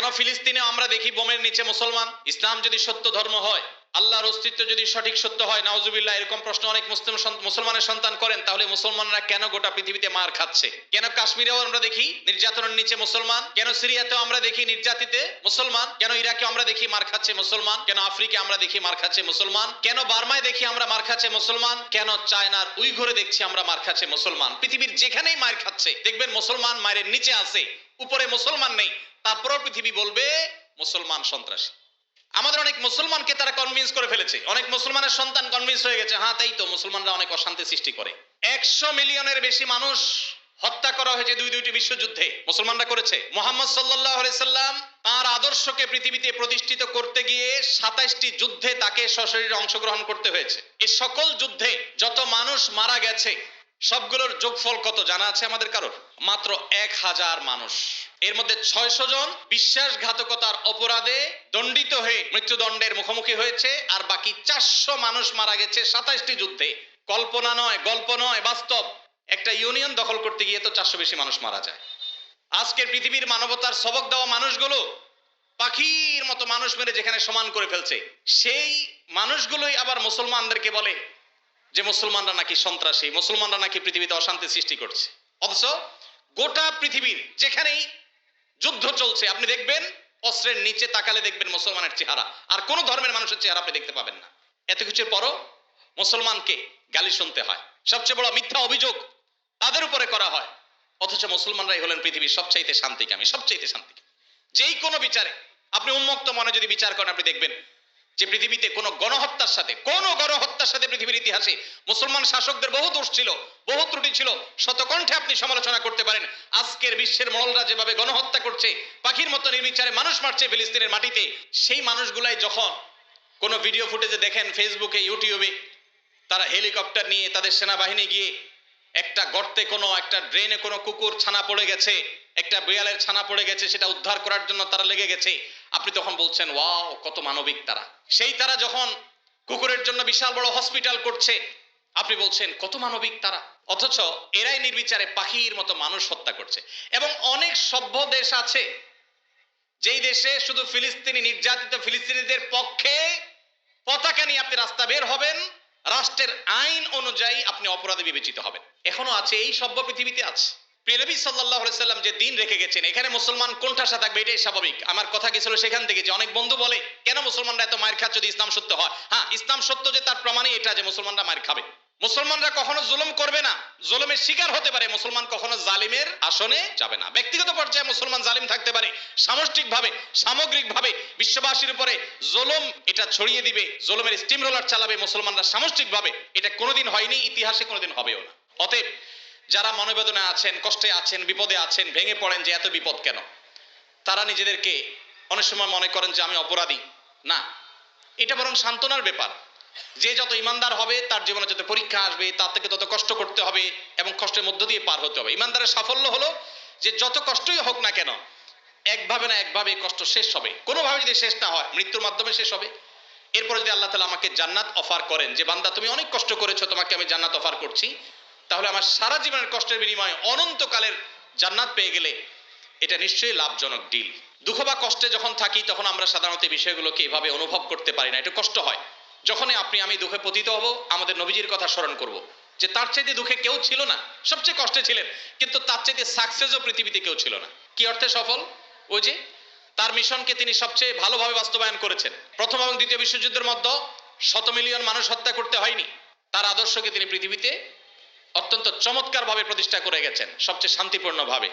কেন ফিলিস্তিনে আমরা দেখি বোমের নিচে মুসলমান? ইসলাম যদি সত্য ধর্ম হয় আল্লাহর অস্তিত্ব যদি সঠিক সত্য হয়, নাউজুবিল্লাহ, এরকম প্রশ্ন অনেক মুসলিম মুসলমানের সন্তান করেন, তাহলে মুসলমানরা কেন গোটা পৃথিবীতে মার খাচ্ছে? কেন কাশ্মীরেও আমরা দেখি নির্যাতনের নিচে মুসলমান? কেন সিরিয়াতেও আমরা দেখি নির্যাতিতে মুসলমান? কেন ইরাকে আমরা দেখি মার খাচ্ছে মুসলমান? কেন আফ্রিকা আমরা দেখি মার খাচ্ছে মুসলমান? কেন বার্মায় দেখি আমরা মার খাচ্ছে মুসলমান? কেন চায়নার উইঘরে দেখছি আমরা মার খাচ্ছে মুসলমান? পৃথিবীর যেখানেই মার খাচ্ছে, দেখবেন মুসলমান মায়ের নিচে আছে, উপরে মুসলমান নেই, তারপরেও পৃথিবী বলবে মুসলমান সন্ত্রাসী। আমাদের অনেক মুসলমানকে তারা কনভিন্স করে ফেলেছে। অনেক মুসলমানের সন্তান কনভিন্স হয়ে গেছে হ্যাঁ তাই তো, মুসলমানরা অনেক অশান্তি সৃষ্টি করে। একশো মিলিয়নের বেশি মানুষ হত্যা করা হয়েছে দুই দুইটি বিশ্বযুদ্ধে। মুসলমানরা করেছে। মোহাম্মদ সাল্লাহ সাল্লাম তার আদর্শকে পৃথিবীতে প্রতিষ্ঠিত করতে গিয়ে সাতাইশটি যুদ্ধে তাকে সশরীরে অংশগ্রহণ করতে হয়েছে। এই সকল যুদ্ধে যত মানুষ মারা গেছে, সবগুলোর যোগফল কত জানা আছে আমাদের কারোর? মাত্র এক হাজার মানুষ। এর মধ্যে ছয়শো জন বিশ্বাসঘাতকতার অপরাধে দণ্ডিত হয়ে মৃত্যুদণ্ডের মুখোমুখি হয়েছে, আর বাকি চারশো মানুষ মারা গেছে সাতাইশটি যুদ্ধে। কল্পনা নয়, গল্প নয়, বাস্তব। একটা ইউনিয়ন দখল করতে গিয়ে তো চারশো বেশি মানুষ মারা যায়। আজকের পৃথিবীর মানবতার সবক দেওয়া মানুষগুলো পাখির মতো মানুষ মেরে যেখানে সমান করে ফেলছে, সেই মানুষগুলোই আবার মুসলমানদেরকে বলে যে মুসলমানরা নাকি সন্ত্রাসী, মুসলমানরা নাকি পৃথিবীতে অশান্তি সৃষ্টি করছে। অথচ গোটা পৃথিবীর যেখানেই যুদ্ধ চলছে, আপনি দেখবেন, অস্ত্রের নিচে তাকালে দেখবেন মুসলমানের চেহারা। আর কোন ধর্মের মানুষের চেহারা আপনি দেখতে পাবেন না। এত কিছুর পরও মুসলমানকে গালি শুনতে হয়। সবচেয়ে বড় মিথ্যা অভিযোগ তাদের উপরে করা হয়। অথচ মুসলমানরাই হলেন পৃথিবীর সবচাইতে শান্তিকামী সবচাইতে শান্তিকামী। যেই কোনো বিচারে, আপনি উন্মুক্ত মনে যদি বিচার করেন, আপনি দেখবেন যে পৃথিবীতে কোন গণহত্যার সাথে, কোন গণহত্যার সাথে পৃথিবীর ইতিহাসে মুসলমান শাসকদের বহু দোষ ছিল, বহু ত্রুটি ছিল, শতকণ্ঠে আপনি সমালোচনা করতে পারেন। আজকের বিশ্বের মহলরা যেভাবে গণহত্যা করছে, পাখির মতো নির্বিচারে মানুষ মারছে ফিলিস্তিনের মাটিতে, সেই মানুষগুলাই যখন কোনো ভিডিও ফুটেজে দেখেন ফেসবুকে, ইউটিউবে, তারা হেলিকপ্টার নিয়ে তাদের সেনাবাহিনী গিয়ে একটা গর্তে কোনো, একটা ড্রেনে কোনো কুকুর ছানা পড়ে গেছে একটা বিড়ালের ছানা পড়ে গেছে, সেটা উদ্ধার করার জন্য তারা লেগে গেছে। আপনি তখন বলছেন, ওয়াও, কত মানবিক তারা। সেই তারা যখন কুকুরের জন্য বিশাল বড় হসপিটাল করছে, আপনি বলছেন, কত মানবিক তারা? অথচ এরাই নির্বিচারে পাখির মতো মানুষ হত্যা করছে। এবং অনেক সভ্য দেশ আছে, যেই দেশে শুধু ফিলিস্তিনি নির্যাতিত ফিলিস্তিনিদের পক্ষে পতাকা নিয়ে আপনি রাস্তা বের হবেন, রাষ্ট্রের আইন অনুযায়ী আপনি অপরাধে বিবেচিত হবেন। এখনও আছে, এই সভ্য পৃথিবীতে আছে। প্রিয়নবী সাল্লাহ সাল্লাম যে দিন রেখে গেছেন, এখানে মুসলমান কোন ঠাসা থাকবে এটাই স্বাভাবিক। আমার কথা গেছিল সেখান থেকে যে অনেক বন্ধু বলে, কেন মুসলমানরা এত মায়ের খাচ্ছে যদি ইসলাম সত্য হয়? হ্যাঁ ইসলাম সত্য যে তার প্রমাণই এটা যে মুসলমানরা মায়ের খাবে। মুসলমানরা কখনো জুলুম করবে না। জুলুমের শিকার হতে পারে, মুসলমান কখনো জালিমের আসনে যাবে না। ব্যক্তিগত পর্যায়ে মুসলমান জালিম থাকতে পারে, সামষ্টিকভাবে, সামগ্রিকভাবে বিশ্ববাসীর উপরে জুলুম এটা ছড়িয়ে দিবে, জুলুমের স্টিম রোলার চালাবে, মুসলমানরা সামষ্টিকভাবে। এটা কোনোদিন হয়নি, ইতিহাসে কোনোদিন হবেও না। অতএব যারা মনোবেদনা আছেন, কষ্টে আছেন, বিপদে আছেন, ভেঙে পড়েন যে এত বিপদ কেন? তারা নিজেদেরকে অনেক সময় মনে করেন যে আমি অপরাধী। না। এটা বরং সান্ত্বনার ব্যাপার। যে যত ইমানদার হবে, তার জীবনে যত পরীক্ষা আসবে, তার থেকে তত কষ্ট করতে হবে এবং কষ্টের মধ্য দিয়ে পার হতে হবে। ইমানদারের সাফল্য হলো যে যত কষ্টই হোক না কেন, একভাবে না একভাবে কষ্ট শেষ হবে। কোনোভাবে যদি শেষ না হয়, মৃত্যুর মাধ্যমে শেষ হবে। এরপরে যদি আল্লাহ তালা আমাকে জান্নাত অফার করেন, যে বান্দা তুমি অনেক কষ্ট করেছ, তোমাকে আমি জান্নাত অফার করছি তাহলে আমার সারা জীবনের কষ্টের বিনিময়ে অনন্তকালের জান্নাত পেয়ে গেলে এটা নিশ্চয়ই লাভজনক ডিল দুঃখ বা কষ্টে যখন থাকি, তখন আমরা সাধারণত বিষয়গুলোকে এভাবে অনুভব করতে পারি না। একটু কষ্ট হয়। যখনই আপনি, আমি দুঃখে পতিত হব, আমাদের নবীজির কথা স্মরণ করব যে তার চাইতে দুঃখে কেউ ছিল না। সবচেয়ে কষ্টে ছিলেন, কিন্তু তার চাইতে সাকসেসও পৃথিবীতে কেউ ছিল না। কি অর্থে সফল? ওই যে তার মিশনকে তিনি সবচেয়ে ভালোভাবে বাস্তবায়ন করেছেন। প্রথম এবং দ্বিতীয় বিশ্বযুদ্ধের মধ্যে শত মিলিয়ন মানুষ হত্যা করতে হয়নি। তার আদর্শকে তিনি পৃথিবীতে অত্যন্ত চমৎকারভাবে প্রতিষ্ঠা করে গেছেন সবচেয়ে শান্তিপূর্ণভাবে।